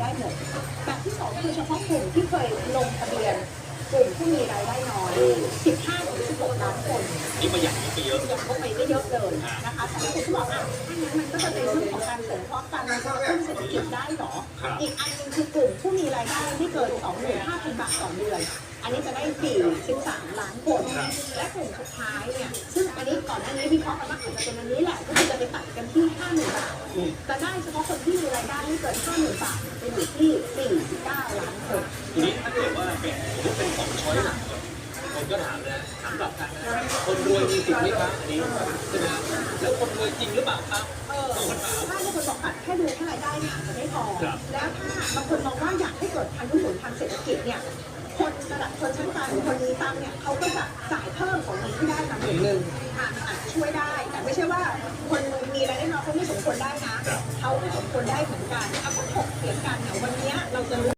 ได้หมดแบบที่สองคือเฉพาะกลุ่มที่เคยลงทะเบียนกลุ่มที่มีรายได้น้อย 15ถึง16ล้านคนนี่ประหยัดไปเยอะยังเข้าไปไม่เยอะเลยนะคะแต่คุณก็บอกอะถ้างั้นมันก็จะเป็นเรื่องของการเสริมเพราะการมันก็ขึ้นเศรษฐกิจได้เหรอครับอีกอันหนึงคือกลุ่มผู้มีรายได้ไม่เกิน25,000บาทต่อเดือน อันนี้จะได้ 43 ล้านคน และกลุ่มสุดท้ายเนี่ย ซึ่งอันนี้ก่อนหน้านี้วิเคราะห์กันว่าอาจจะเป็นอันนี้แหละ จะได้เฉพาะคนที่มีรายได้ไม่เกิน50,000บาทจะอยู่ที่49ล้านคนทีนี้ถ้าเกิดว่าเป็นสมเป็นของช้อยหลักก่อนคนก็ถามนะถามกลับกันนะคนรวยมีสิทธิ์ไหมครับอันนี้ใช่ไหมแล้วคนรวยจริงหรือเปล่าครับเออถ้าบางคนบอกว่าแค่ดูแค่รายได้เนี่ยอาจจะไม่พอแล้วถ้าบางคนมองว่าอยากให้เกิดพันธุผลทางเศรษฐกิจเนี่ยคนระดับชนชั้นกลางหรือคนมีตังเนี่ยเขาก็จะจ่ายเพิ่มของเงินที่ได้มาหนึ่งหนึ่งอาจจะช่วยได้แต่ไม่ใช่ว่า คนได้นะเขาก็สมควรได้เหมือนกันเอาก็ถกเถียงกันเนี่ยวันนี้เราจะรู้